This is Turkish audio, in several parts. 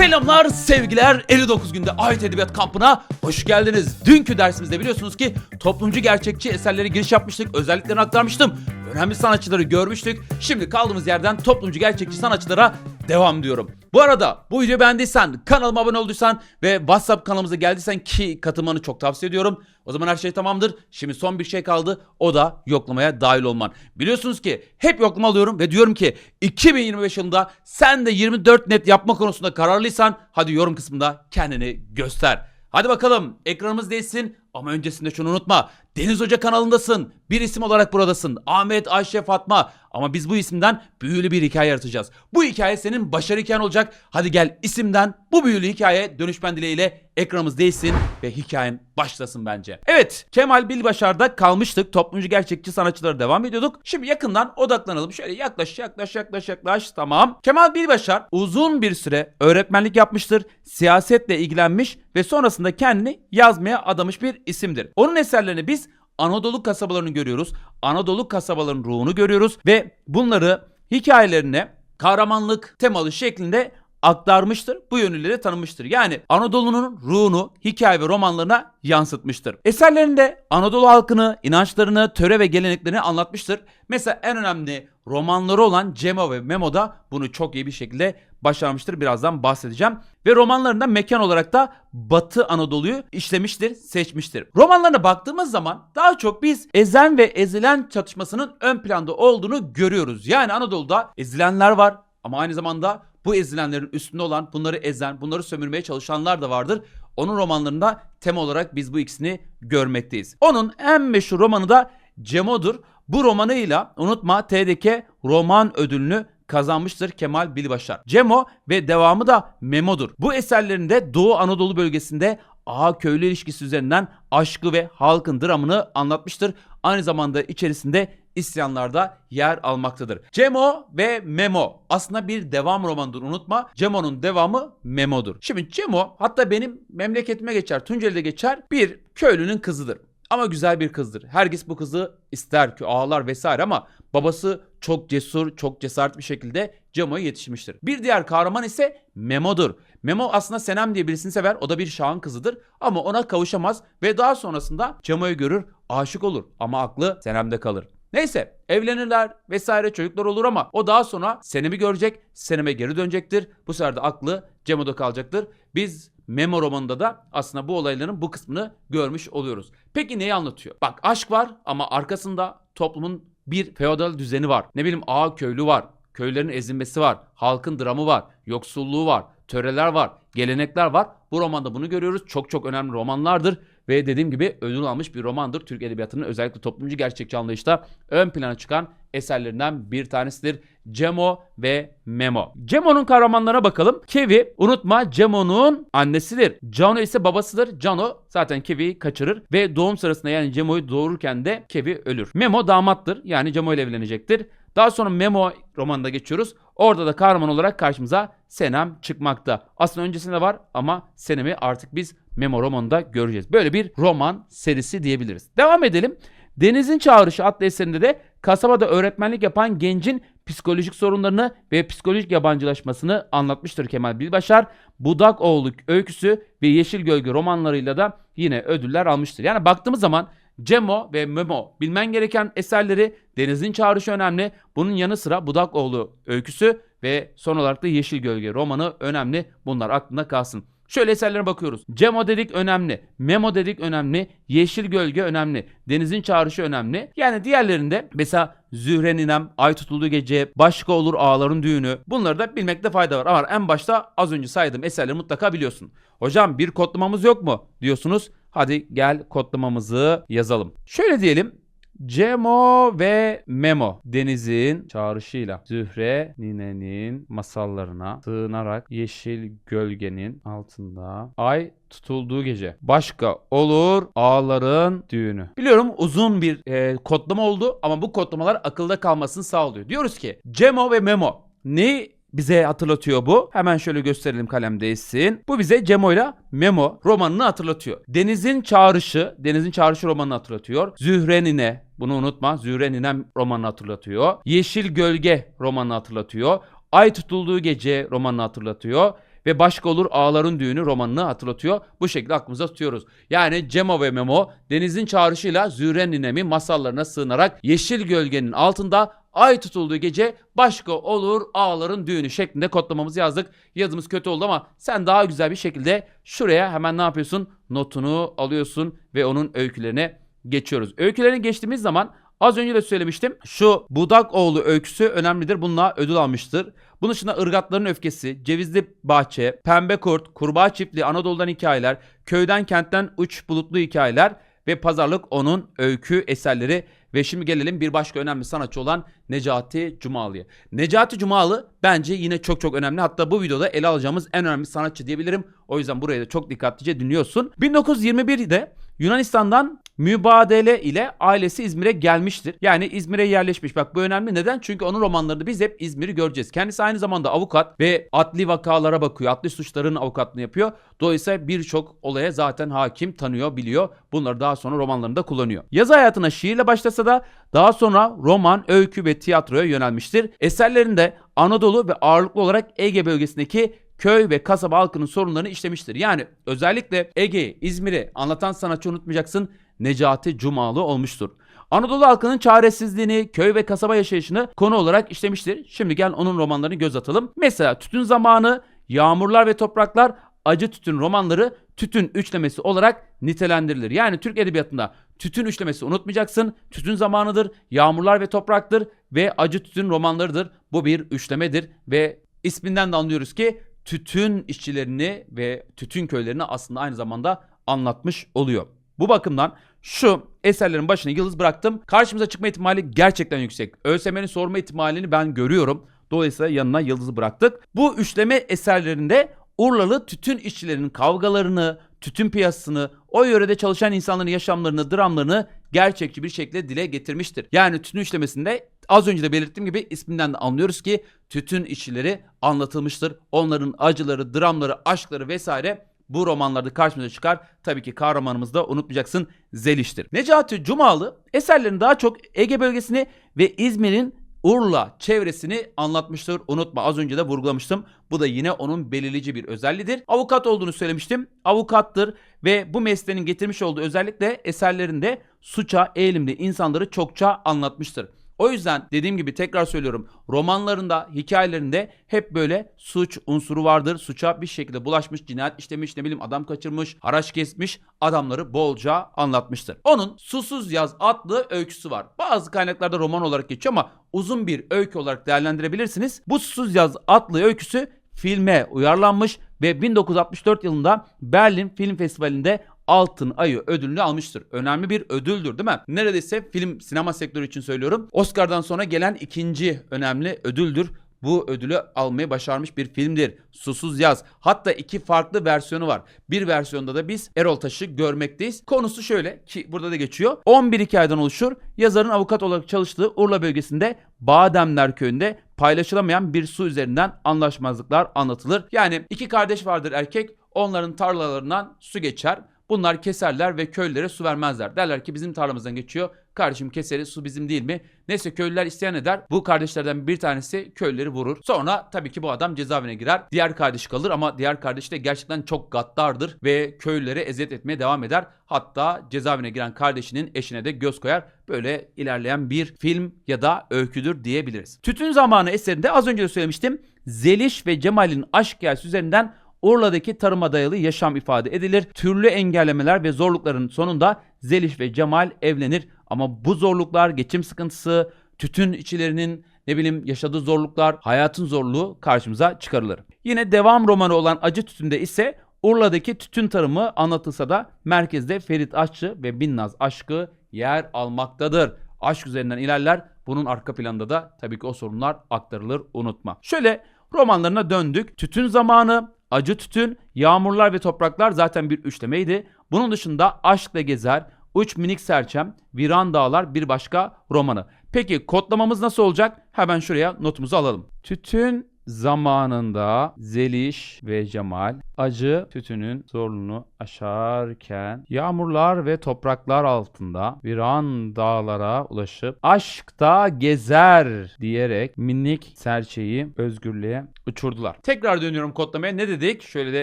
Selamlar, sevgiler. 59 günde Ait Edebiyat Kampı'na hoş geldiniz. Dünkü dersimizde biliyorsunuz ki toplumcu gerçekçi eserlere giriş yapmıştık. Özelliklerini aktarmıştım. Önemli sanatçıları görmüştük. Şimdi kaldığımız yerden toplumcu gerçekçi sanatçılara devam diyorum. Bu arada bu videoyu beğendiysen, kanalıma abone olduysan ve WhatsApp kanalımıza geldiysen ki katılmanı çok tavsiye ediyorum. O zaman her şey tamamdır. Şimdi son bir şey kaldı. O da yoklamaya dahil olman. Biliyorsunuz ki hep yoklama alıyorum ve diyorum ki 2025 yılında sen de 24 net yapma konusunda kararlıysan hadi yorum kısmında kendini göster. Hadi bakalım ekranımız değilsin ama öncesinde şunu unutma. Deniz Hoca kanalındasın. Bir isim olarak buradasın. Ahmet, Ayşe, Fatma. Ama biz bu isimden büyülü bir hikaye yaratacağız. Bu hikaye senin başarı hikayen olacak. Hadi gel isimden bu büyülü hikaye dönüşmen dileğiyle ekranımız değilsin ve hikayen başlasın bence. Evet Kemal Bilbaşar'da kalmıştık. Toplumcu gerçekçi sanatçılara devam ediyorduk. Şimdi yakından odaklanalım. Şöyle yaklaş yaklaş yaklaş yaklaş tamam. Kemal Bilbaşar uzun bir süre öğretmenlik yapmıştır. Siyasetle ilgilenmiş ve sonrasında kendini yazmaya adamış bir isimdir. Onun eserlerini biz Anadolu kasabalarını görüyoruz. Anadolu kasabalarının ruhunu görüyoruz ve bunları hikayelerine kahramanlık temalı şeklinde aktarmıştır. Bu yönüyle de tanınmıştır. Yani Anadolu'nun ruhunu hikaye ve romanlarına yansıtmıştır. Eserlerinde Anadolu halkını, inançlarını, töre ve geleneklerini anlatmıştır. Mesela en önemli romanları olan Cemo ve Memo da bunu çok iyi bir şekilde başarmıştır. Birazdan bahsedeceğim. Ve romanlarında mekan olarak da Batı Anadolu'yu işlemiştir, seçmiştir. Romanlarına baktığımız zaman daha çok biz ezen ve ezilen çatışmasının ön planda olduğunu görüyoruz. Yani Anadolu'da ezilenler var ama aynı zamanda bu ezilenlerin üstünde olan, bunları ezen, bunları sömürmeye çalışanlar da vardır. Onun romanlarında tema olarak biz bu ikisini görmekteyiz. Onun en meşhur romanı da Cemo'dur. Bu romanıyla unutma TDK roman ödülünü kazanmıştır Kemal Bilbaşar. Cemo ve devamı da Memo'dur. Bu eserlerinde Doğu Anadolu bölgesinde ağa köylü ilişkisi üzerinden aşkı ve halkın dramını anlatmıştır. Aynı zamanda içerisinde isyanlarda yer almaktadır. Cemo ve Memo aslında bir devam romanıdır unutma. Cemo'nun devamı Memo'dur. Şimdi Cemo hatta benim memleketime geçer, Tunceli'de geçer bir köylünün kızıdır. Ama güzel bir kızdır. Herkes bu kızı ister ki ağlar vesaire ama babası çok cesur, çok cesaret bir şekilde Cemo'ya yetişmiştir. Bir diğer kahraman ise Memo'dur. Memo aslında Senem diye birisini sever. O da bir şahın kızıdır ama ona kavuşamaz ve daha sonrasında Cemo'yu görür, aşık olur ama aklı Senem'de kalır. Neyse evlenirler vesaire çocuklar olur ama o daha sonra Senem'i görecek, Senem'e geri dönecektir. Bu sefer de aklı Cemo'da kalacaktır. Biz Memo romanında da aslında bu olayların bu kısmını görmüş oluyoruz. Peki neyi anlatıyor? Bak aşk var ama arkasında toplumun bir feodal düzeni var. Ne bileyim ağa köylü var. Köylerin ezilmesi var. Halkın dramı var. Yoksulluğu var. Töreler var. Gelenekler var. Bu romanda bunu görüyoruz. Çok çok önemli romanlardır. Ve dediğim gibi ödül almış bir romandır. Türk Edebiyatı'nın özellikle toplumcu gerçekçi anlayışta ön plana çıkan eserlerinden bir tanesidir. Cemo ve Memo. Cemo'nun kahramanlarına bakalım. Kevi unutma Cemo'nun annesidir. Cano ise babasıdır. Cano zaten Kevi'yi kaçırır ve doğum sırasında yani Cemo'yu doğururken de Kevi ölür. Memo damattır yani Cemo ile evlenecektir. Daha sonra Memo romanında geçiyoruz. Orada da kahraman olarak karşımıza Senem çıkmakta. Aslında öncesinde var ama Senem'i artık biz Memo romanında göreceğiz. Böyle bir roman serisi diyebiliriz. Devam edelim. Deniz'in Çağrışı adlı eserinde de kasabada öğretmenlik yapan gencin psikolojik sorunlarını ve psikolojik yabancılaşmasını anlatmıştır Kemal Bilbaşar. Budakoğlu öyküsü ve Yeşil Gölge romanlarıyla da yine ödüller almıştır. Yani baktığımız zaman Cemo ve Memo bilmen gereken eserleri Deniz'in Çağrışı önemli. Bunun yanı sıra Budakoğlu öyküsü ve son olarak da Yeşil Gölge romanı önemli. Bunlar aklında kalsın. Şöyle eserlere bakıyoruz. Cemo dedik önemli. Memo dedik önemli. Yeşil Gölge önemli. Denizin Çağrışı önemli. Yani diğerlerinde mesela Zühre Ninem, Ay Tutulduğu Gece, Başka Olur Ağların Düğünü. Bunları da bilmekte fayda var. Ama en başta az önce saydığım eserleri mutlaka biliyorsun. Hocam bir kodlamamız yok mu diyorsunuz. Hadi gel kodlamamızı yazalım. Şöyle diyelim. Cemo ve Memo denizin çağrışıyla Zühre ninenin masallarına sığınarak yeşil gölgenin altında ay tutulduğu gece. Başka olur ağların düğünü. Biliyorum uzun bir e, kodlama oldu ama bu kodlamalar akılda kalmasını sağlıyor. Diyoruz ki Cemo ve Memo ne bize hatırlatıyor bu. Hemen şöyle gösterelim kalem değilsin. Bu bize Cemo ile Memo romanını hatırlatıyor. Deniz'in Çağrışı, Deniz'in Çağrışı romanını hatırlatıyor. Zühre Nine, bunu unutma. Zühre Ninem romanını hatırlatıyor. Yeşil Gölge romanını hatırlatıyor. Ay tutulduğu gece romanını hatırlatıyor. ve Başka Olur Ağların Düğünü romanını hatırlatıyor. Bu şekilde aklımıza tutuyoruz. Yani Cemo ve Memo denizin çağrışıyla Zühre ninemi masallarına sığınarak yeşil gölgenin altında ay tutulduğu gece başka olur ağların düğünü şeklinde kodlamamızı yazdık. Yazımız kötü oldu ama sen daha güzel bir şekilde şuraya hemen ne yapıyorsun? Notunu alıyorsun ve onun öykülerine geçiyoruz. Öykülerine geçtiğimiz zaman az önce de söylemiştim. Şu Budakoğlu öyküsü önemlidir. Bununla ödül almıştır. Bunun dışında Irgatların Öfkesi, Cevizli Bahçe, Pembe Kurt, Kurbağa Çiftliği, Anadolu'dan hikayeler, Köyden Kentten Uç Bulutlu Hikayeler ve Pazarlık onun öykü eserleri ve şimdi gelelim bir başka önemli sanatçı olan Necati Cumalı'ya. Necati Cumalı bence yine çok çok önemli. Hatta bu videoda ele alacağımız en önemli sanatçı diyebilirim. O yüzden burayı da çok dikkatlice dinliyorsun. 1921'de Yunanistan'dan mübadele ile ailesi İzmir'e gelmiştir. Yani İzmir'e yerleşmiş. Bak bu önemli. Neden? Çünkü onun romanlarında biz hep İzmir'i göreceğiz. Kendisi aynı zamanda avukat ve adli vakalara bakıyor. Adli suçların avukatlığını yapıyor. Dolayısıyla birçok olaya zaten hakim, tanıyor, biliyor. Bunları daha sonra romanlarında kullanıyor. Yazı hayatına şiirle başlasa da daha sonra roman, öykü ve tiyatroya yönelmiştir. Eserlerinde Anadolu ve ağırlıklı olarak Ege bölgesindeki köy ve kasaba halkının sorunlarını işlemiştir. Yani özellikle Ege'yi, İzmir'i anlatan sanatçı unutmayacaksın Necati Cumalı olmuştur. Anadolu halkının çaresizliğini, köy ve kasaba yaşayışını konu olarak işlemiştir. Şimdi gel onun romanlarını göz atalım. Mesela Tütün Zamanı, Yağmurlar ve Topraklar, Acı Tütün romanları tütün üçlemesi olarak nitelendirilir. Yani Türk edebiyatında tütün üçlemesi unutmayacaksın. Tütün zamanıdır, yağmurlar ve topraktır ve acı tütün romanlarıdır. Bu bir üçlemedir ve isminden de anlıyoruz ki tütün işçilerini ve tütün köylerini aslında aynı zamanda anlatmış oluyor. Bu bakımdan şu eserlerin başına yıldız bıraktım. Karşımıza çıkma ihtimali gerçekten yüksek. ÖSYM'nin sorma ihtimalini ben görüyorum. Dolayısıyla yanına yıldızı bıraktık. Bu üçleme eserlerinde Urlalı tütün işçilerinin kavgalarını, tütün piyasasını, o yörede çalışan insanların yaşamlarını, dramlarını gerçekçi bir şekilde dile getirmiştir. Yani tütün işlemesinde az önce de belirttiğim gibi isminden de anlıyoruz ki tütün işçileri anlatılmıştır. Onların acıları, dramları, aşkları vesaire bu romanlarda karşımıza çıkar. Tabii ki kahramanımız da unutmayacaksın Zeliş'tir. Necati Cumalı eserlerini daha çok Ege bölgesini ve İzmir'in Urla çevresini anlatmıştır. Unutma az önce de vurgulamıştım. Bu da yine onun belirleyici bir özelliğidir. Avukat olduğunu söylemiştim. Avukattır ve bu mesleğinin getirmiş olduğu özellikle eserlerinde suça eğilimli insanları çokça anlatmıştır. O yüzden dediğim gibi tekrar söylüyorum. Romanlarında, hikayelerinde hep böyle suç unsuru vardır. Suça bir şekilde bulaşmış, cinayet işlemiş, ne bileyim adam kaçırmış, haraç kesmiş, adamları bolca anlatmıştır. Onun Susuz Yaz adlı öyküsü var. Bazı kaynaklarda roman olarak geçiyor ama uzun bir öykü olarak değerlendirebilirsiniz. Bu Susuz Yaz adlı öyküsü filme uyarlanmış ve 1964 yılında Berlin Film Festivali'nde Altın Ayı ödülünü almıştır. Önemli bir ödüldür değil mi? Neredeyse film sinema sektörü için söylüyorum. Oscar'dan sonra gelen ikinci önemli ödüldür. Bu ödülü almayı başarmış bir filmdir. Susuz Yaz. Hatta iki farklı versiyonu var. Bir versiyonda da biz Erol Taş'ı görmekteyiz. Konusu şöyle ki burada da geçiyor. 11 hikayeden oluşur. Yazarın avukat olarak çalıştığı Urla bölgesinde Bademler köyünde paylaşılamayan bir su üzerinden anlaşmazlıklar anlatılır. Yani iki kardeş vardır erkek. Onların tarlalarından su geçer. Bunlar keserler ve köylülere su vermezler. Derler ki bizim tarlamızdan geçiyor. Kardeşim keseri su bizim değil mi? Neyse köylüler isteyen eder. Bu kardeşlerden bir tanesi köylüleri vurur. Sonra tabii ki bu adam cezaevine girer. Diğer kardeş kalır ama diğer kardeş de gerçekten çok gaddardır ve köylülere eziyet etmeye devam eder. Hatta cezaevine giren kardeşinin eşine de göz koyar. Böyle ilerleyen bir film ya da öyküdür diyebiliriz. Tütün Zamanı eserinde az önce de söylemiştim. Zeliş ve Cemal'in aşk hikayesi üzerinden Urla'daki tarıma dayalı yaşam ifade edilir. Türlü engellemeler ve zorlukların sonunda Zeliş ve Cemal evlenir. Ama bu zorluklar, geçim sıkıntısı, tütün içilerinin ne bileyim yaşadığı zorluklar, hayatın zorluğu karşımıza çıkarılır. Yine devam romanı olan Acı Tütün'de ise Urla'daki tütün tarımı anlatılsa da merkezde Ferit Aşçı ve Binnaz aşkı yer almaktadır. Aşk üzerinden ilerler. Bunun arka planda da tabii ki o sorunlar aktarılır unutma. Şöyle romanlarına döndük. Tütün zamanı, Acı Tütün, Yağmurlar ve Topraklar zaten bir üçlemeydi. Bunun dışında Aşkla Gezer, Uç Minik Serçem, Viran Dağlar bir başka romanı. Peki kodlamamız nasıl olacak? Hemen şuraya notumuzu alalım. Tütün zamanında Zeliş ve Cemal acı tütünün zorluğunu aşarken yağmurlar ve topraklar altında viran dağlara ulaşıp aşkta gezer diyerek minik serçeyi özgürlüğe uçurdular. Tekrar dönüyorum kodlamaya ne dedik? Şöyle de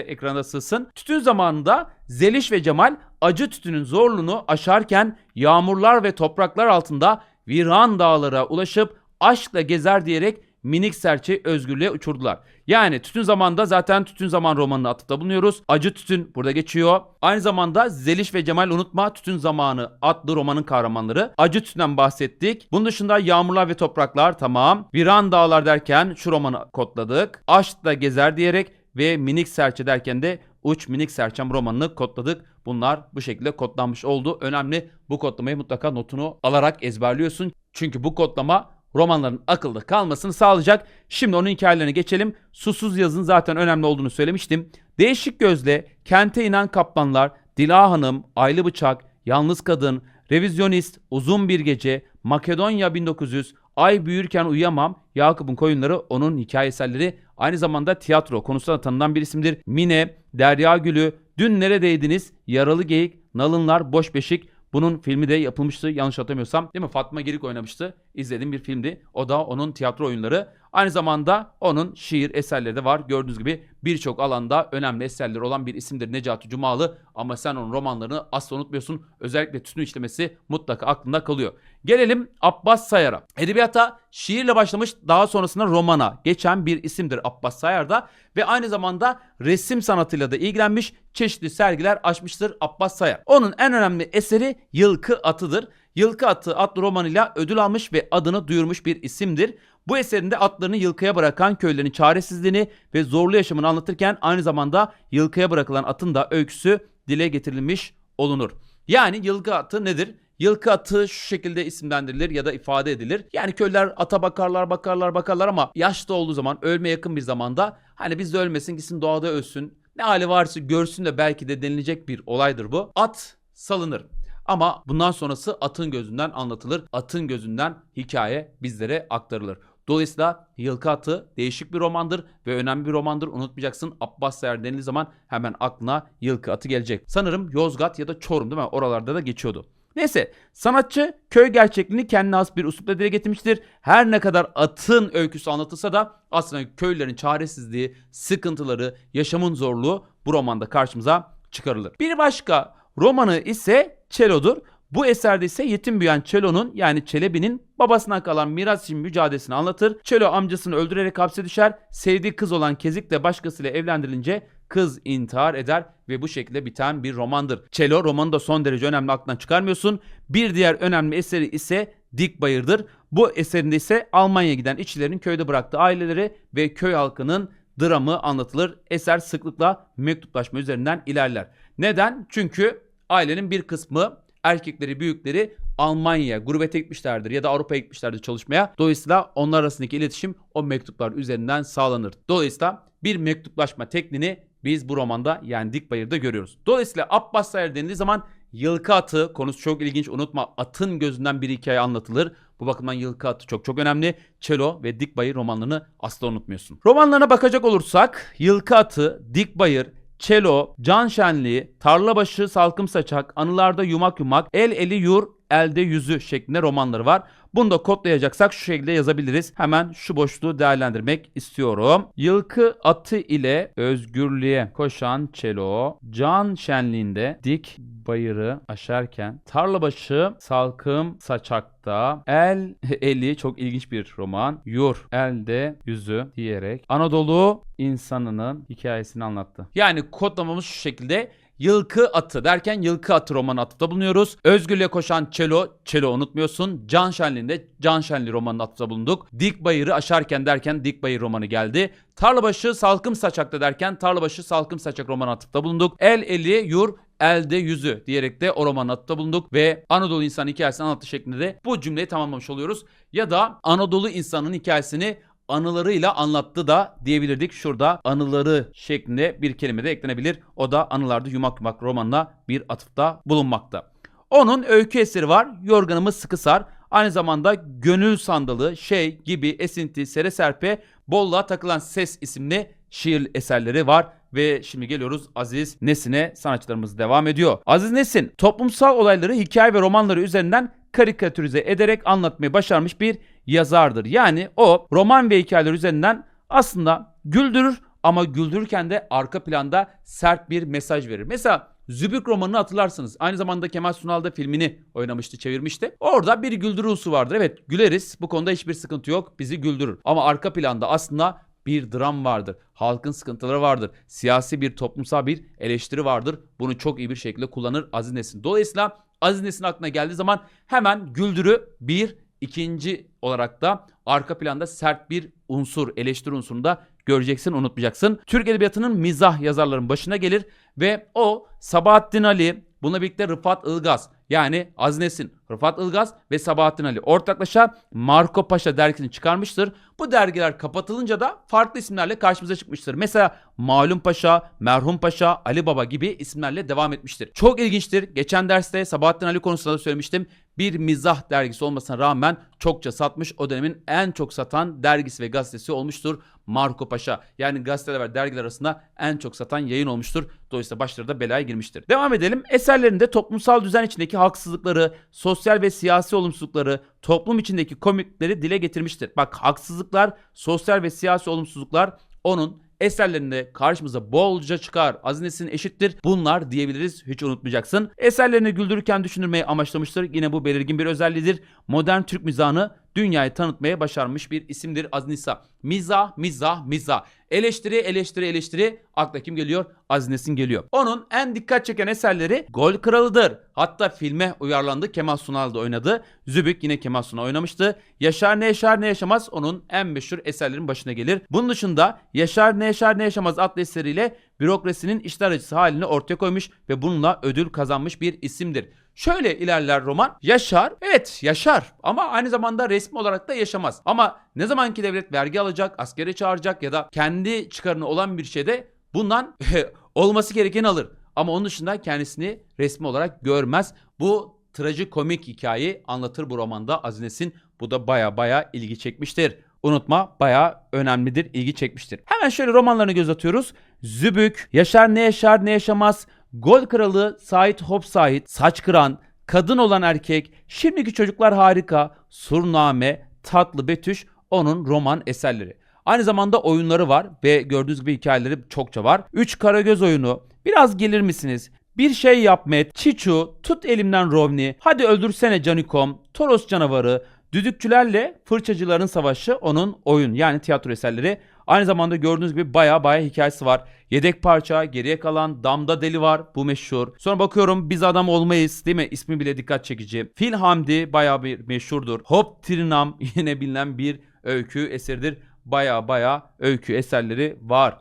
ekranda sığsın. Tütün zamanında Zeliş ve Cemal acı tütünün zorluğunu aşarken yağmurlar ve topraklar altında viran dağlara ulaşıp aşkla gezer diyerek minik serçe özgürlüğe uçurdular. Yani tütün zamanda zaten tütün zaman romanını atıfta bulunuyoruz. Acı tütün burada geçiyor. Aynı zamanda Zeliş ve Cemal unutma tütün zamanı adlı romanın kahramanları. Acı tütünden bahsettik. Bunun dışında yağmurlar ve topraklar tamam. Viran dağlar derken şu romanı kodladık. Aşkla gezer diyerek ve minik serçe derken de Uç Minik Serçem romanını kodladık. Bunlar bu şekilde kodlanmış oldu. Önemli bu kodlamayı mutlaka notunu alarak ezberliyorsun. Çünkü bu kodlama romanların akılda kalmasını sağlayacak. Şimdi onun hikayelerine geçelim. Susuz yazın zaten önemli olduğunu söylemiştim. Değişik gözle, kente inen kaplanlar, Dila Hanım, Aylı Bıçak, Yalnız Kadın, Revizyonist, Uzun Bir Gece, Makedonya 1900, Ay Büyürken Uyuyamam, Yakup'un Koyunları onun hikaye eserleri. Aynı zamanda tiyatro konusunda tanınan bir isimdir. Mine, Derya Gülü, Dün Neredeydiniz, Yaralı Geyik, Nalınlar, Boş Beşik, bunun filmi de yapılmıştı yanlış hatırlamıyorsam. Değil mi? Fatma Girik oynamıştı. İzlediğim bir filmdi. O da onun tiyatro oyunları. Aynı zamanda onun şiir eserleri de var. Gördüğünüz gibi birçok alanda önemli eserleri olan bir isimdir Necati Cumalı. Ama sen onun romanlarını asla unutmuyorsun. Özellikle tütün işlemesi mutlaka aklında kalıyor. Gelelim Abbas Sayar'a. Edebiyata şiirle başlamış daha sonrasında romana geçen bir isimdir Abbas Sayar da. Ve aynı zamanda resim sanatıyla da ilgilenmiş çeşitli sergiler açmıştır Abbas Sayar. Onun en önemli eseri Yılkı Atı'dır. Yılkı Atı adlı romanıyla ödül almış ve adını duyurmuş bir isimdir. Bu eserinde atlarını yılkıya bırakan köylerin çaresizliğini ve zorlu yaşamını anlatırken aynı zamanda yılkıya bırakılan atın da öyküsü dile getirilmiş olunur. Yani yılkı atı nedir? Yılkı atı şu şekilde isimlendirilir ya da ifade edilir. Yani köylüler ata bakarlar bakarlar bakarlar ama yaşlı olduğu zaman ölme yakın bir zamanda hani biz de ölmesin gitsin doğada ölsün. Ne hali varsa görsün de belki de denilecek bir olaydır bu. At salınır. Ama bundan sonrası atın gözünden anlatılır. Atın gözünden hikaye bizlere aktarılır. Dolayısıyla Yılkı Atı değişik bir romandır ve önemli bir romandır. Unutmayacaksın Abbas Seher denildiği zaman hemen aklına Yılkı Atı gelecek. Sanırım Yozgat ya da Çorum değil mi? Oralarda da geçiyordu. Neyse sanatçı köy gerçekliğini kendine has bir uslupla dile getirmiştir. Her ne kadar atın öyküsü anlatılsa da aslında köylerin çaresizliği, sıkıntıları, yaşamın zorluğu bu romanda karşımıza çıkarılır. Bir başka romanı ise Çelo'dur. Bu eserde ise yetim büyüyen Çelo'nun yani Çelebi'nin babasından kalan miras için mücadelesini anlatır. Çelo amcasını öldürerek hapse düşer. Sevdiği kız olan Kezik'le başkasıyla evlendirilince kız intihar eder ve bu şekilde biten bir romandır. Çelo romanı da son derece önemli aklından çıkarmıyorsun. Bir diğer önemli eseri ise Dik Bayır'dır. Bu eserinde ise Almanya'ya giden işçilerin köyde bıraktığı aileleri ve köy halkının dramı anlatılır. Eser sıklıkla mektuplaşma üzerinden ilerler. Neden? Çünkü ailenin bir kısmı erkekleri büyükleri Almanya'ya gurbete gitmişlerdir ya da Avrupa'ya gitmişlerdir çalışmaya. Dolayısıyla onlar arasındaki iletişim o mektuplar üzerinden sağlanır. Dolayısıyla bir mektuplaşma tekniğini biz bu romanda yani Dikbayır'da görüyoruz. Dolayısıyla Abbas Sayar denildiği zaman Yılkı atı konusu çok ilginç unutma atın gözünden bir hikaye anlatılır. Bu bakımdan Yılkı atı çok çok önemli. Çelo ve Dikbayır romanlarını asla unutmuyorsun. Romanlarına bakacak olursak Yılkı atı, Dikbayır, Çelo, Can Şenliği, Tarlabaşı, Salkım Saçak, Anılarda Yumak Yumak, El Eli Yur, Elde Yüzü şeklinde romanları var. Bunu da kodlayacaksak şu şekilde yazabiliriz. Hemen şu boşluğu değerlendirmek istiyorum. Yılkı atı ile özgürlüğe koşan Çelo, can şenliğinde dik bayırı aşarken tarlabaşı salkım saçakta el eli çok ilginç bir roman yur elde yüzü diyerek Anadolu insanının hikayesini anlattı. Yani kodlamamız şu şekilde Yılkı Atı derken Yılkı Atı romanı atıfta bulunuyoruz. Özgürlüğe koşan Çelo, Çelo unutmuyorsun. Can Şenliği'nde Can Şenli romanı atıfta bulunduk. Dik Bayır'ı aşarken derken Dik Bayır romanı geldi. Tarlabaşı Salkım Saçak'ta derken Tarlabaşı Salkım Saçak romanı atıfta bulunduk. El eli yur elde yüzü diyerek de o romanı atıfta bulunduk ve Anadolu insanı hikayesini anlattı şeklinde de bu cümleyi tamamlamış oluyoruz. Ya da Anadolu insanının hikayesini anılarıyla anlattı da diyebilirdik. Şurada anıları şeklinde bir kelime de eklenebilir. O da anılarda yumak yumak romanına bir atıfta bulunmakta. Onun öykü eseri var. Yorganımız sıkı sar. Aynı zamanda Gönül Sandalı, Şey gibi Esinti, Sere Serpe, Bolluğa Takılan Ses isimli şiir eserleri var. Ve şimdi geliyoruz Aziz Nesin'e sanatçılarımız devam ediyor. Aziz Nesin toplumsal olayları hikaye ve romanları üzerinden karikatürize ederek anlatmayı başarmış bir yazardır. Yani o roman ve hikayeler üzerinden aslında güldürür ama güldürürken de arka planda sert bir mesaj verir. Mesela Zübük romanını hatırlarsınız. Aynı zamanda Kemal Sunal da filmini oynamıştı, çevirmişti. Orada bir güldürü unsuru vardır. Evet güleriz. Bu konuda hiçbir sıkıntı yok. Bizi güldürür. Ama arka planda aslında bir dram vardır. Halkın sıkıntıları vardır. Siyasi bir toplumsal bir eleştiri vardır. Bunu çok iyi bir şekilde kullanır Aziz Nesin. Dolayısıyla Aziz Nesin aklına geldiği zaman hemen güldürü bir ikinci olarak da arka planda sert bir unsur, eleştiri unsurunu da göreceksin, unutmayacaksın. Türk Edebiyatı'nın mizah yazarların başına gelir ve o Sabahattin Ali, bununla birlikte Rıfat Ilgaz yani Aziz Nesin, Rıfat Ilgaz ve Sabahattin Ali ortaklaşa Marco Paşa dergisini çıkarmıştır. Bu dergiler kapatılınca da farklı isimlerle karşımıza çıkmıştır. Mesela Malum Paşa, Merhum Paşa, Ali Baba gibi isimlerle devam etmiştir. Çok ilginçtir. Geçen derste Sabahattin Ali konusunda da söylemiştim. Bir mizah dergisi olmasına rağmen çokça satmış. O dönemin en çok satan dergisi ve gazetesi olmuştur. Marco Paşa. Yani gazeteler ve dergiler arasında en çok satan yayın olmuştur. Dolayısıyla başları da belaya girmiştir. Devam edelim. Eserlerinde toplumsal düzen içindeki haksızlıkları, sosyal ve siyasi olumsuzlukları, toplum içindeki komikleri dile getirmiştir. Bak haksızlıklar, sosyal ve siyasi olumsuzluklar onun eserlerinde karşımıza bolca çıkar. Azinesinin eşittir. Bunlar diyebiliriz. Hiç unutmayacaksın. Eserlerini güldürürken düşünürmeyi amaçlamıştır. Yine bu belirgin bir özelliğidir. Modern Türk mizahını dünyayı tanıtmaya başarmış bir isimdir Aziz Nisa. Mizah, mizah, mizah. Eleştiri, eleştiri, eleştiri. Akla kim geliyor? Aziz geliyor. Onun en dikkat çeken eserleri Gol Kralı'dır. Hatta filme uyarlandı. Kemal Sunal da oynadı. Zübük yine Kemal Sunal oynamıştı. Yaşar ne yaşar ne yaşamaz onun en meşhur eserlerin başına gelir. Bunun dışında Yaşar ne yaşar ne yaşamaz adlı eseriyle bürokrasinin işler acısı halini ortaya koymuş ve bununla ödül kazanmış bir isimdir. Şöyle ilerler roman. Yaşar, evet yaşar ama aynı zamanda resmi olarak da yaşamaz. Ama ne zamanki devlet vergi alacak, askere çağıracak ya da kendi çıkarını olan bir şeyde bundan olması gerekeni alır. Ama onun dışında kendisini resmi olarak görmez. Bu trajikomik hikayeyi anlatır bu romanda Azines'in. Bu da baya baya ilgi çekmiştir. Unutma baya önemlidir, ilgi çekmiştir. Hemen şöyle romanlarını göz atıyoruz. Zübük, Yaşar ne yaşar ne yaşamaz, Gol Kralı, Sait Hop Sait, Saç Kıran, Kadın olan erkek, Şimdiki çocuklar harika, Surname, Tatlı Betüş onun roman eserleri. Aynı zamanda oyunları var ve gördüğünüz gibi hikayeleri çokça var. 3 Karagöz oyunu, Biraz gelir misiniz? Bir şey yap Met, Çiçu, Tut elimden Rovni, Hadi öldürsene Canikom, Toros canavarı, Düdükçülerle Fırçacıların Savaşı onun oyun yani tiyatro eserleri. Aynı zamanda gördüğünüz gibi baya baya hikayesi var. Yedek parça, geriye kalan Damda Deli var. Bu meşhur. Sonra bakıyorum Biz Adam Olmayız değil mi? İsmi bile dikkat çekici. Fil Hamdi baya bir meşhurdur. Hop Trinam yine bilinen bir öykü eseridir. Baya baya öykü eserleri var.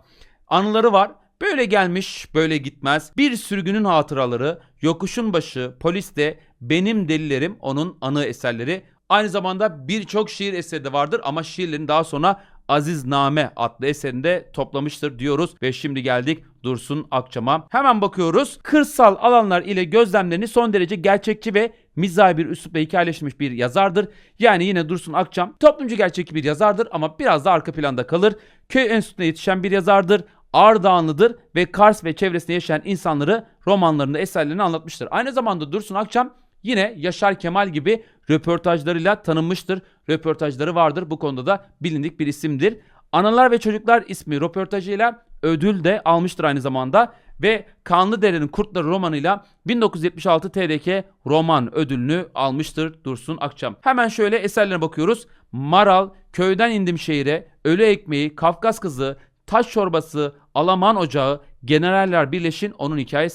Anıları var. Böyle gelmiş, böyle gitmez. Bir sürgünün hatıraları, yokuşun başı, poliste, benim delilerim onun anı eserleri. Aynı zamanda birçok şiir eseri de vardır ama şiirlerini daha sonra Aziz Name adlı eserinde toplamıştır diyoruz ve şimdi geldik Dursun Akçam'a. Hemen bakıyoruz. Kırsal alanlar ile gözlemlerini son derece gerçekçi ve mizahi bir üslupla hikayeleşmiş bir yazardır. Yani yine Dursun Akçam toplumcu gerçekçi bir yazardır ama biraz da arka planda kalır. Köy enstitüsünde yetişen bir yazardır. Ardahanlıdır ve Kars ve çevresinde yaşayan insanları romanlarında eserlerini anlatmıştır. Aynı zamanda Dursun Akçam yine Yaşar Kemal gibi röportajlarıyla tanınmıştır. Röportajları vardır. Bu konuda da bilindik bir isimdir. Analar ve Çocuklar ismi röportajıyla ödül de almıştır aynı zamanda ve Kanlıdere'nin Kurtları romanıyla 1976 TDK roman ödülünü almıştır Dursun Akçam. Hemen şöyle eserlerine bakıyoruz. Maral, Köyden indim şehire, Ölü ekmeği, Kafkas kızı, Taş çorbası, Alaman ocağı, Generaller Birleşin onun hikaye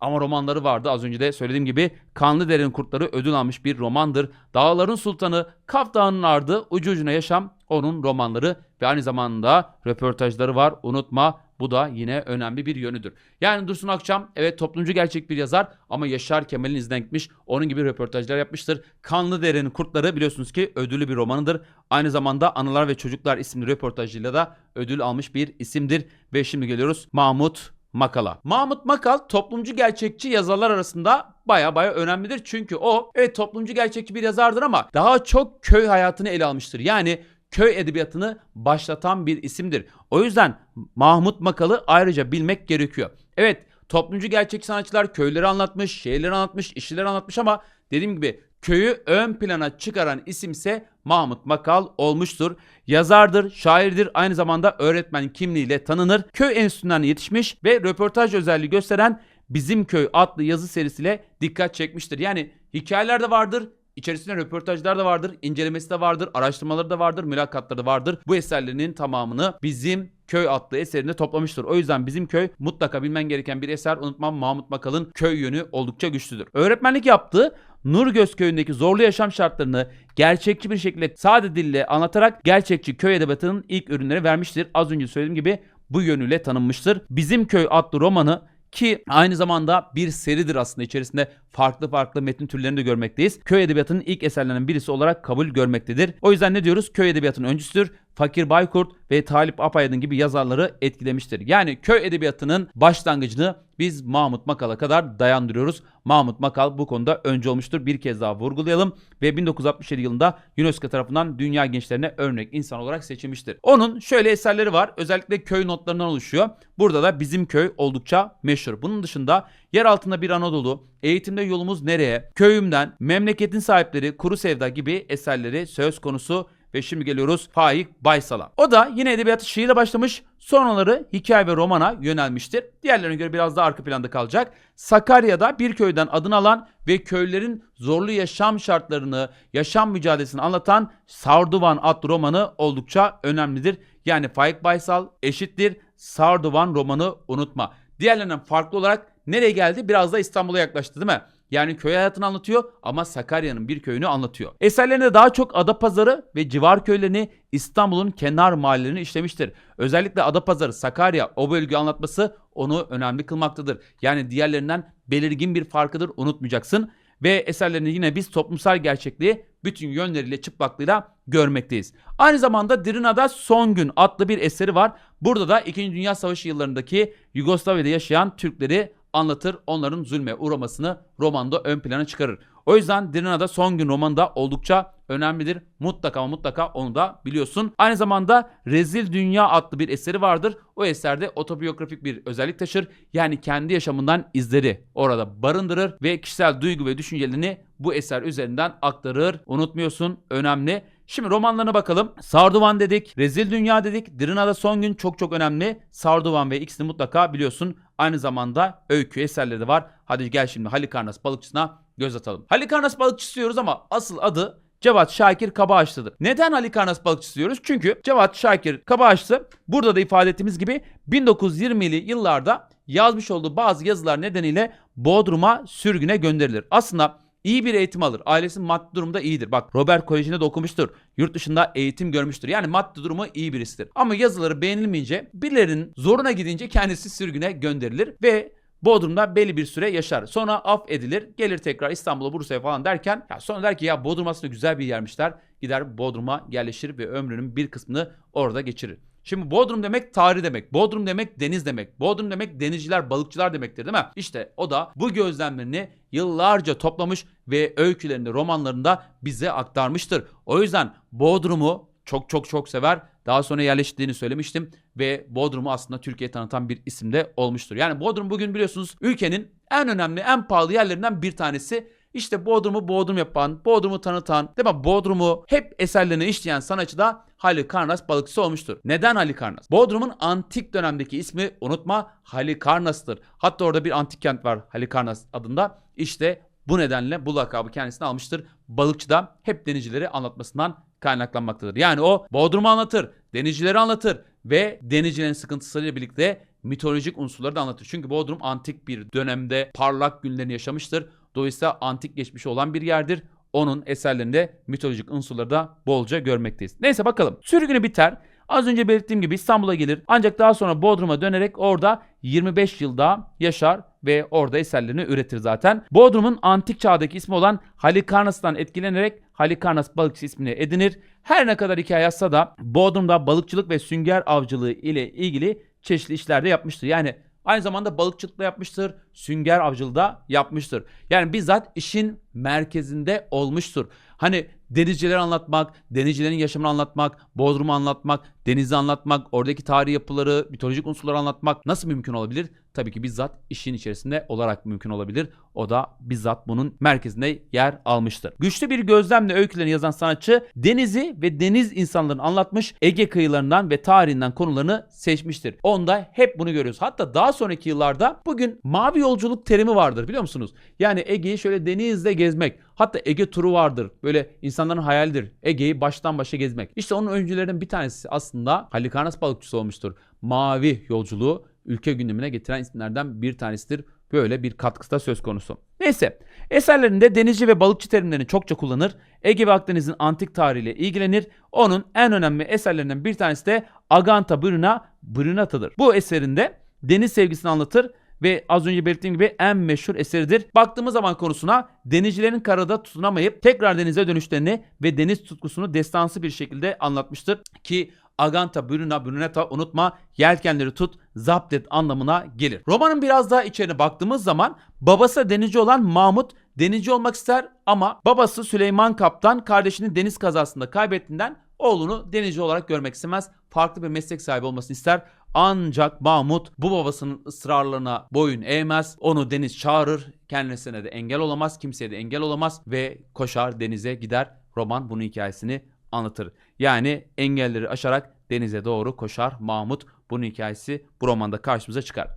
ama romanları vardı. Az önce de söylediğim gibi Kanlıdere'nin Kurtları ödül almış bir romandır. Dağların Sultanı, Kaf Dağı'nın Ardı, Ucu Ucuna Yaşam onun romanları ve aynı zamanda röportajları var. Unutma bu da yine önemli bir yönüdür. Yani Dursun Akçam evet toplumcu gerçek bir yazar ama Yaşar Kemal'in izden gitmiş. Onun gibi röportajlar yapmıştır. Kanlıdere'nin Kurtları biliyorsunuz ki ödüllü bir romanıdır. Aynı zamanda Anılar ve Çocuklar isimli röportajıyla da ödül almış bir isimdir. Ve şimdi geliyoruz Mahmut Makala. Mahmut Makal toplumcu gerçekçi yazarlar arasında baya baya önemlidir. Çünkü o evet toplumcu gerçekçi bir yazardır ama daha çok köy hayatını ele almıştır. Yani köy edebiyatını başlatan bir isimdir. O yüzden Mahmut Makal'ı ayrıca bilmek gerekiyor. Evet toplumcu gerçekçi sanatçılar köyleri anlatmış, şehirleri anlatmış, işçileri anlatmış ama dediğim gibi köyü ön plana çıkaran isimse Mahmut Makal olmuştur. Yazardır, şairdir, aynı zamanda öğretmen kimliğiyle tanınır. Köy enstitüsünden yetişmiş ve röportaj özelliği gösteren Bizim Köy adlı yazı serisiyle dikkat çekmiştir. Yani hikayeler de vardır, İçerisinde röportajlar da vardır, incelemesi de vardır, araştırmaları da vardır, mülakatları da vardır. Bu eserlerinin tamamını bizim Köy adlı eserinde toplamıştır. O yüzden bizim köy mutlaka bilmen gereken bir eser. Unutmam Mahmut Makal'ın köy yönü oldukça güçlüdür. Öğretmenlik yaptığı Nurgöz köyündeki zorlu yaşam şartlarını gerçekçi bir şekilde sade dille anlatarak gerçekçi köy edebiyatının ilk ürünleri vermiştir. Az önce söylediğim gibi bu yönüyle tanınmıştır. Bizim Köy adlı romanı ki aynı zamanda bir seridir aslında içerisinde farklı farklı metin türlerini de görmekteyiz. Köy edebiyatının ilk eserlerinden birisi olarak kabul görmektedir. O yüzden ne diyoruz? Köy edebiyatının öncüsüdür. Fakir Baykurt ve Talip Apaydın gibi yazarları etkilemiştir. Yani köy edebiyatının başlangıcını biz Mahmut Makal'a kadar dayandırıyoruz. Mahmut Makal bu konuda önce olmuştur. Bir kez daha vurgulayalım ve 1967 yılında UNESCO tarafından dünya gençlerine örnek insan olarak seçilmiştir. Onun şöyle eserleri var. Özellikle köy notlarından oluşuyor. Burada da bizim köy oldukça meşhur. Bunun dışında yer altında bir Anadolu, eğitimde yolumuz nereye, köyümden, memleketin sahipleri, kuru sevda gibi eserleri söz konusu ve şimdi geliyoruz Faik Baysal'a. O da yine edebiyatı şiirle başlamış. Sonraları hikaye ve romana yönelmiştir. Diğerlerine göre biraz daha arka planda kalacak. Sakarya'da bir köyden adını alan ve köylerin zorlu yaşam şartlarını, yaşam mücadelesini anlatan Sarduvan adlı romanı oldukça önemlidir. Yani Faik Baysal eşittir Sarduvan romanı unutma. Diğerlerinden farklı olarak nereye geldi? Biraz da İstanbul'a yaklaştı değil mi? Yani köy hayatını anlatıyor ama Sakarya'nın bir köyünü anlatıyor. Eserlerinde daha çok Adapazarı ve civar köylerini İstanbul'un kenar mahallelerini işlemiştir. Özellikle Adapazarı, Sakarya o bölgeyi anlatması onu önemli kılmaktadır. Yani diğerlerinden belirgin bir farkıdır unutmayacaksın. Ve eserlerini yine biz toplumsal gerçekliği bütün yönleriyle çıplaklığıyla görmekteyiz. Aynı zamanda Dirina'da Son Gün adlı bir eseri var. Burada da 2. Dünya Savaşı yıllarındaki Yugoslavya'da yaşayan Türkleri anlatır. Onların zulme uğramasını romanda ön plana çıkarır. O yüzden Dirina'da Son Gün romanı oldukça önemlidir. Mutlaka ama mutlaka onu da biliyorsun. Aynı zamanda Rezil Dünya adlı bir eseri vardır. O eserde otobiyografik bir özellik taşır. Yani kendi yaşamından izleri orada barındırır ve kişisel duygu ve düşüncelerini bu eser üzerinden aktarır. Unutmuyorsun önemli. Şimdi romanlarına bakalım. Sarduvan dedik, Rezil Dünya dedik, Dirina'da Son Gün çok çok önemli. Sarduvan ve ikisini mutlaka biliyorsun. Aynı zamanda öykü eserleri de var. Hadi gel şimdi Halikarnas balıkçısına göz atalım. Halikarnas balıkçısı diyoruz ama asıl adı Cevat Şakir Kabaağaçlı'dır. Neden Halikarnas balıkçısı diyoruz? Çünkü Cevat Şakir Kabaağaçlı burada da ifade ettiğimiz gibi 1920'li yıllarda yazmış olduğu bazı yazılar nedeniyle Bodrum'a sürgüne gönderilir. Aslında iyi bir eğitim alır. Ailesi maddi durumda iyidir. Bak Robert Koleji'nde de okumuştur. Yurt dışında eğitim görmüştür. Yani maddi durumu iyi birisidir. Ama yazıları beğenilmeyince birilerinin zoruna gidince kendisi sürgüne gönderilir ve Bodrum'da belli bir süre yaşar. Sonra af edilir. Gelir tekrar İstanbul'a, Bursa'ya falan derken ya sonra der ki ya Bodrum aslında güzel bir yermişler. Gider Bodrum'a yerleşir ve ömrünün bir kısmını orada geçirir. Şimdi Bodrum demek tarih demek. Bodrum demek deniz demek. Bodrum demek denizciler, balıkçılar demektir değil mi? İşte o da bu gözlemlerini yıllarca toplamış ve öykülerinde, romanlarında bize aktarmıştır. O yüzden Bodrum'u çok çok çok sever. Daha sonra yerleştiğini söylemiştim ve Bodrum'u aslında Türkiye'ye tanıtan bir isim de olmuştur. Yani Bodrum bugün biliyorsunuz ülkenin en önemli, en pahalı yerlerinden bir tanesi. İşte Bodrum'u Bodrum yapan, Bodrum'u tanıtan, değil mi? Bodrum'u hep eserlerine işleyen sanatçı da Halikarnas balıkçısı olmuştur. Neden Halikarnas? Bodrum'un antik dönemdeki ismi unutma Halikarnas'tır. Hatta orada bir antik kent var Halikarnas adında. İşte bu nedenle bu lakabı kendisine almıştır. Balıkçı da hep denizcileri anlatmasından kaynaklanmaktadır. Yani o Bodrum'u anlatır, denizcileri anlatır ve denizcilerin sıkıntısıyla birlikte mitolojik unsurları da anlatır. Çünkü Bodrum antik bir dönemde parlak günlerini yaşamıştır. Dolayısıyla antik geçmişi olan bir yerdir. Onun eserlerinde mitolojik unsurları da bolca görmekteyiz. Neyse bakalım. Sürgünü biter. Az önce belirttiğim gibi İstanbul'a gelir. Ancak daha sonra Bodrum'a dönerek orada 25 yıl daha yaşar ve orada eserlerini üretir zaten. Bodrum'un antik çağdaki ismi olan Halikarnas'tan etkilenerek Halikarnas balıkçı ismini edinir. Her ne kadar hikaye yazsa da Bodrum'da balıkçılık ve sünger avcılığı ile ilgili çeşitli işler de yapmıştır. Yani Aynı zamanda balıkçılık da yapmıştır. Sünger avcılığı da yapmıştır. Yani bizzat işin merkezinde olmuştur. Hani denizcileri anlatmak, denizcilerin yaşamını anlatmak, Bodrum'u anlatmak, denizi anlatmak, oradaki tarihi yapıları, mitolojik unsurları anlatmak nasıl mümkün olabilir? Tabii ki bizzat işin içerisinde olarak mümkün olabilir. O da bizzat bunun merkezinde yer almıştır. Güçlü bir gözlemle öykülerini yazan sanatçı denizi ve deniz insanlarını anlatmış, Ege kıyılarından ve tarihinden konularını seçmiştir. Onda hep bunu görüyoruz. Hatta daha sonraki yıllarda bugün mavi yolculuk terimi vardır biliyor musunuz? Yani Ege'yi şöyle denizde gezmek. Hatta Ege turu vardır. Böyle insanların hayalidir. Ege'yi baştan başa gezmek. İşte onun öncülerinden bir tanesi aslında Halikarnas balıkçısı olmuştur. Mavi yolculuğu ülke gündemine getiren isimlerden bir tanesidir. Böyle bir katkısı da söz konusu. Neyse eserlerinde denizci ve balıkçı terimlerini çokça kullanır. Ege ve Akdeniz'in antik tarihiyle ilgilenir. Onun en önemli eserlerinden bir tanesi de Aganta Bruna Brunata'dır. Bu eserinde deniz sevgisini anlatır ve az önce belirttiğim gibi en meşhur eseridir. Baktığımız zaman konusuna denizcilerin karada tutunamayıp tekrar denize dönüşlerini ve deniz tutkusunu destansı bir şekilde anlatmıştır. Ki Aganta, Bruna, Brunetta unutma yelkenleri tut, zapt et anlamına gelir. Romanın biraz daha içerine baktığımız zaman babası denizci olan Mahmut denizci olmak ister ama babası Süleyman Kaptan kardeşini deniz kazasında kaybettiğinden oğlunu denizci olarak görmek istemez. Farklı bir meslek sahibi olmasını ister. Ancak Mahmut bu babasının ısrarlarına boyun eğmez. Onu deniz çağırır. Kendisine de engel olamaz. Kimseye de engel olamaz. Ve koşar denize gider. Roman bunun hikayesini anlatır. Yani engelleri aşarak denize doğru koşar Mahmut. Bunun hikayesi bu romanda karşımıza çıkar.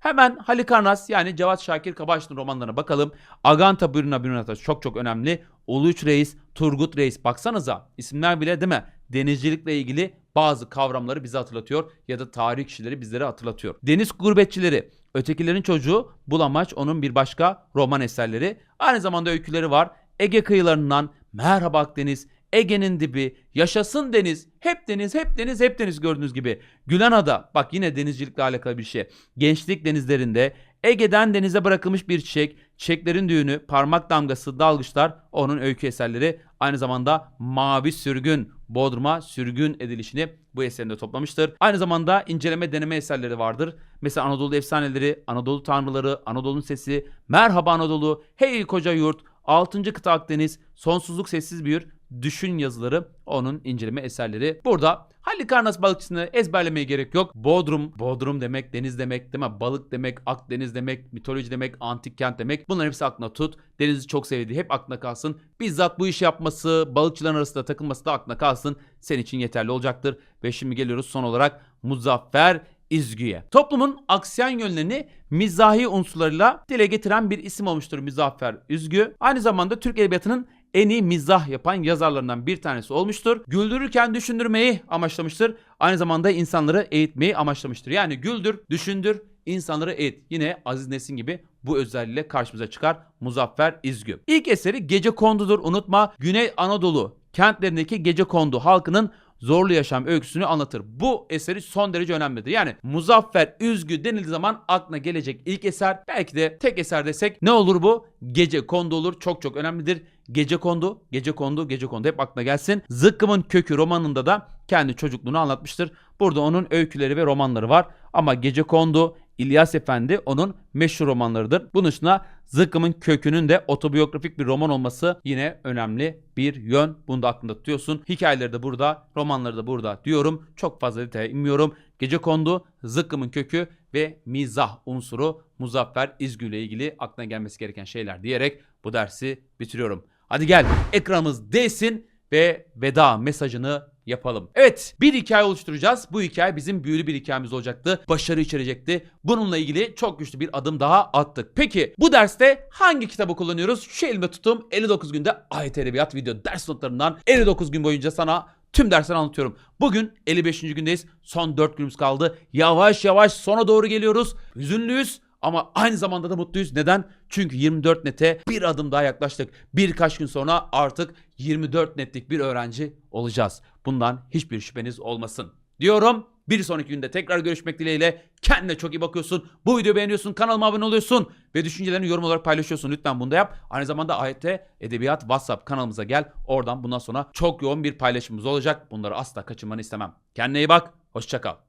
Hemen Halikarnas yani Cevat Şakir Kabaş'ın romanlarına bakalım. Aganta Bruna Brunata çok çok önemli. Uluç Reis, Turgut Reis baksanıza isimler bile değil mi? Denizcilikle ilgili bazı kavramları bize hatırlatıyor ya da tarih kişileri bizlere hatırlatıyor. Deniz gurbetçileri, ötekilerin çocuğu Bulamaç onun bir başka roman eserleri. Aynı zamanda öyküleri var. Ege kıyılarından Merhaba Akdeniz, Ege'nin dibi, yaşasın deniz, hep deniz, hep deniz, hep deniz gördüğünüz gibi. Gülenada, bak yine denizcilikle alakalı bir şey. Gençlik denizlerinde Ege'den denize bırakılmış bir çiçek, çiçeklerin düğünü, parmak damgası, dalgıçlar onun öykü eserleri. Aynı zamanda Mavi Sürgün, Bodrum'a sürgün edilişini bu eserinde toplamıştır. Aynı zamanda inceleme deneme eserleri vardır. Mesela Anadolu efsaneleri, Anadolu tanrıları, Anadolu'nun sesi, Merhaba Anadolu, Hey Koca Yurt, 6. Kıta Akdeniz, Sonsuzluk Sessiz Büyür, Düşün yazıları onun inceleme eserleri. Burada Halikarnas balıkçısını ezberlemeye gerek yok. Bodrum, Bodrum demek, deniz demek, değil mi? Balık demek, Akdeniz demek, mitoloji demek, antik kent demek. Bunların hepsi aklına tut. Denizi çok sevdiği hep aklına kalsın. Bizzat bu işi yapması, balıkçıların arasında takılması da aklına kalsın. Senin için yeterli olacaktır. Ve şimdi geliyoruz son olarak Muzaffer İzgü'ye. Toplumun aksiyen yönlerini mizahi unsurlarıyla dile getiren bir isim olmuştur Muzaffer Üzgü. Aynı zamanda Türk Edebiyatı'nın en iyi mizah yapan yazarlarından bir tanesi olmuştur. Güldürürken düşündürmeyi amaçlamıştır. Aynı zamanda insanları eğitmeyi amaçlamıştır. Yani güldür, düşündür, insanları eğit. Yine Aziz Nesin gibi bu özelliğiyle karşımıza çıkar Muzaffer İzgü. İlk eseri Gece Kondu'dur. Unutma Güney Anadolu kentlerindeki Gece Kondu halkının zorlu yaşam öyküsünü anlatır. Bu eseri son derece önemlidir. Yani Muzaffer Üzgü denildiği zaman aklına gelecek ilk eser belki de tek eser desek ne olur bu? Gece Kondu olur. Çok çok önemlidir. Gece kondu, gece kondu, gece kondu hep aklına gelsin. Zıkkımın Kökü romanında da kendi çocukluğunu anlatmıştır. Burada onun öyküleri ve romanları var. Ama Gece Kondu, İlyas Efendi onun meşhur romanlarıdır. Bunun dışında Zıkkımın Kökü'nün de otobiyografik bir roman olması yine önemli bir yön. Bunu da aklında tutuyorsun. Hikayeleri de burada, romanları da burada diyorum. Çok fazla detaya inmiyorum. Gece Kondu, Zıkkımın Kökü ve mizah unsuru Muzaffer İzgü ile ilgili aklına gelmesi gereken şeyler diyerek bu dersi bitiriyorum. Hadi gel ekranımız değsin ve veda mesajını yapalım. Evet bir hikaye oluşturacağız. Bu hikaye bizim büyülü bir hikayemiz olacaktı. Başarı içerecekti. Bununla ilgili çok güçlü bir adım daha attık. Peki bu derste hangi kitabı kullanıyoruz? Şu elimde tuttuğum 59 günde ayet edebiyat video ders notlarından 59 gün boyunca sana tüm dersleri anlatıyorum. Bugün 55. gündeyiz. Son 4 günümüz kaldı. Yavaş yavaş sona doğru geliyoruz. Hüzünlüyüz ama aynı zamanda da mutluyuz. Neden? Çünkü 24 nete bir adım daha yaklaştık. Birkaç gün sonra artık 24 netlik bir öğrenci olacağız. Bundan hiçbir şüpheniz olmasın. Diyorum. Bir sonraki günde tekrar görüşmek dileğiyle. Kendine çok iyi bakıyorsun. Bu videoyu beğeniyorsun. Kanalıma abone oluyorsun. Ve düşüncelerini yorum olarak paylaşıyorsun. Lütfen bunu da yap. Aynı zamanda AYT Edebiyat WhatsApp kanalımıza gel. Oradan bundan sonra çok yoğun bir paylaşımımız olacak. Bunları asla kaçırmanı istemem. Kendine iyi bak. Hoşçakal.